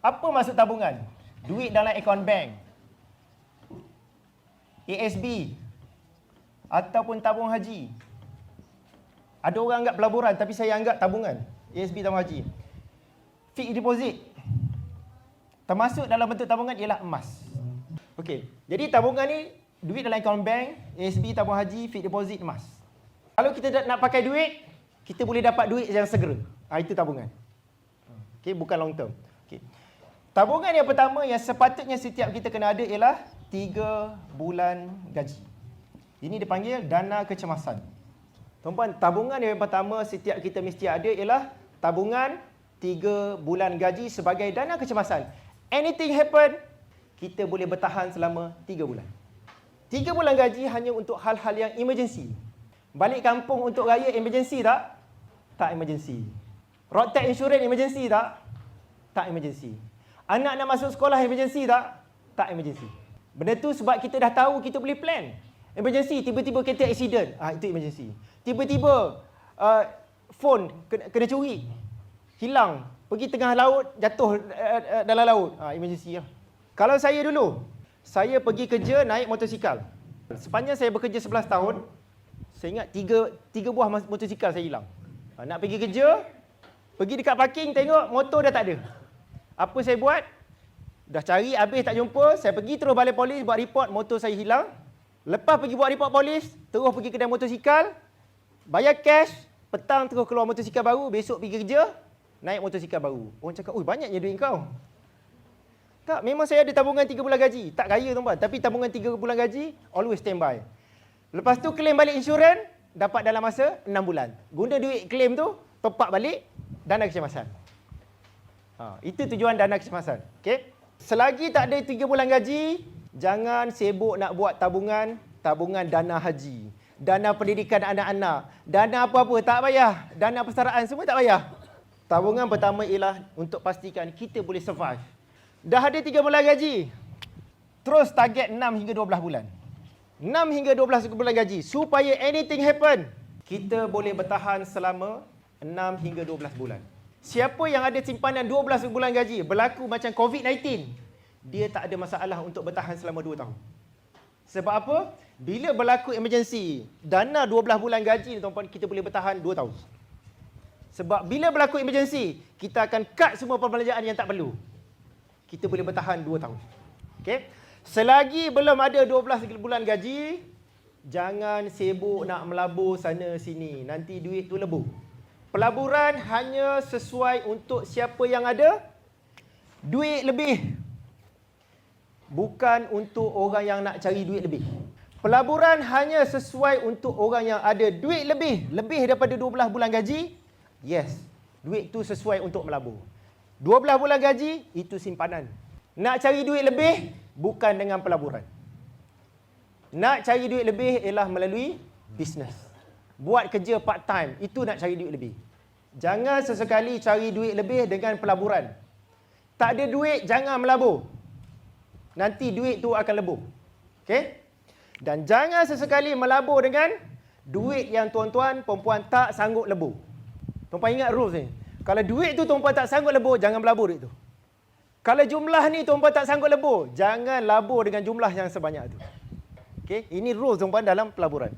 Apa maksud tabungan? Duit dalam akaun bank. ASB ataupun tabung haji. Ada orang anggap pelaburan tapi saya anggap tabungan. ASB tabung haji. Fixed deposit. Termasuk dalam bentuk tabungan ialah emas. Okey. Jadi tabungan ni duit dalam akaun bank, ASB tabung haji, fixed deposit emas. Kalau kita nak pakai duit, kita boleh dapat duit yang segera. Ha, itu tabungan. Okey, bukan long term. Okey. Tabungan yang pertama yang sepatutnya setiap kita kena ada ialah 3 bulan gaji. Ini dipanggil dana kecemasan. Tuan-puan, tabungan yang pertama setiap kita mesti ada ialah tabungan 3 bulan gaji sebagai dana kecemasan. Anything happen, kita boleh bertahan selama 3 bulan. 3 bulan gaji hanya untuk hal-hal yang emergency. Balik kampung untuk raya emergency tak? Tak emergency. Road tax insurance emergency tak? Tak emergency. Anak nak masuk sekolah emergency tak? Tak emergency. Benda tu sebab kita dah tahu kita boleh plan. Emergency, tiba-tiba kereta accident. Ah itu emergency. Tiba-tiba uh, phone kena, kena curi. Hilang. Pergi tengah laut, jatuh uh, uh, dalam laut. Ah emergency lah. Kalau saya dulu, saya pergi kerja naik motosikal. Sepanjang saya bekerja 11 tahun, saya ingat tiga, tiga buah motosikal saya hilang. Ah, nak pergi kerja, pergi dekat parking tengok motor dah tak ada. Apa saya buat? Dah cari habis tak jumpa, saya pergi terus balai polis buat report motor saya hilang. Lepas pergi buat report polis, terus pergi kedai motosikal, bayar cash, petang terus keluar motosikal baru, besok pergi kerja, naik motosikal baru. Orang cakap, "Oi, banyaknya duit kau." Tak, memang saya ada tabungan 3 bulan gaji. Tak kaya tuan-tuan, tapi tabungan 3 bulan gaji always standby. Lepas tu claim balik insurans, dapat dalam masa 6 bulan. Guna duit claim tu, top up balik, dana kecemasan. Ha, itu tujuan dana kecemasan. Okey. Selagi tak ada 3 bulan gaji, jangan sibuk nak buat tabungan, tabungan dana haji, dana pendidikan anak-anak, dana apa-apa tak payah, dana persaraan semua tak payah. Tabungan pertama ialah untuk pastikan kita boleh survive. Dah ada 3 bulan gaji. Terus target 6 hingga 12 bulan. 6 hingga 12 bulan gaji supaya anything happen, kita boleh bertahan selama 6 hingga 12 bulan. Siapa yang ada simpanan 12 bulan gaji berlaku macam COVID-19, dia tak ada masalah untuk bertahan selama 2 tahun. Sebab apa? Bila berlaku emergency, dana 12 bulan gaji ni tuan-tuan kita boleh bertahan 2 tahun. Sebab bila berlaku emergency, kita akan cut semua perbelanjaan yang tak perlu. Kita boleh bertahan 2 tahun. Okey? Selagi belum ada 12 bulan gaji, jangan sibuk nak melabur sana sini. Nanti duit tu lebur. Pelaburan hanya sesuai untuk siapa yang ada duit lebih. Bukan untuk orang yang nak cari duit lebih. Pelaburan hanya sesuai untuk orang yang ada duit lebih. Lebih daripada 12 bulan gaji. Yes, duit tu sesuai untuk melabur. 12 bulan gaji, itu simpanan. Nak cari duit lebih, bukan dengan pelaburan. Nak cari duit lebih ialah melalui bisnes. Buat kerja part time, itu nak cari duit lebih. Jangan sesekali cari duit lebih dengan pelaburan. Tak ada duit, jangan melabur. Nanti duit tu akan lebur. Okey? Dan jangan sesekali melabur dengan duit yang tuan-tuan, perempuan tak sanggup lebur. Tuan-tuan ingat rules ni. Kalau duit tu tuan-tuan tak sanggup lebur, jangan melabur duit tu. Kalau jumlah ni tuan-tuan tak sanggup lebur, jangan labur dengan jumlah yang sebanyak tu. Okey, ini rules tuan-tuan dalam pelaburan.